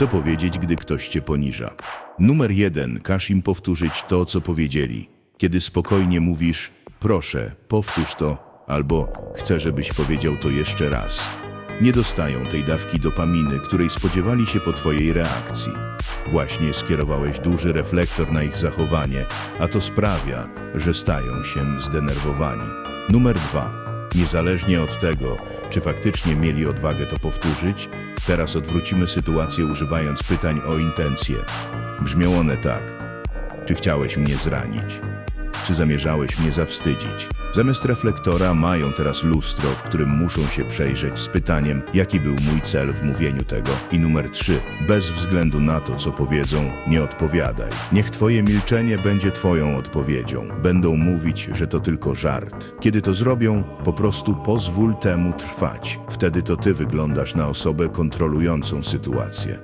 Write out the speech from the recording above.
co powiedzieć, gdy ktoś cię poniża. Numer jeden, każ im powtórzyć to, co powiedzieli. Kiedy spokojnie mówisz, proszę, powtórz to, albo chcę, żebyś powiedział to jeszcze raz. Nie dostają tej dawki dopaminy, której spodziewali się po twojej reakcji. Właśnie skierowałeś duży reflektor na ich zachowanie, a to sprawia, że stają się zdenerwowani. Numer dwa. Niezależnie od tego, czy faktycznie mieli odwagę to powtórzyć, teraz odwrócimy sytuację używając pytań o intencje. Brzmią one tak. Czy chciałeś mnie zranić? Czy zamierzałeś mnie zawstydzić? Zamiast reflektora mają teraz lustro, w którym muszą się przejrzeć z pytaniem, jaki był mój cel w mówieniu tego. I numer trzy. Bez względu na to, co powiedzą, nie odpowiadaj. Niech twoje milczenie będzie twoją odpowiedzią. Będą mówić, że to tylko żart. Kiedy to zrobią, po prostu pozwól temu trwać. Wtedy to ty wyglądasz na osobę kontrolującą sytuację.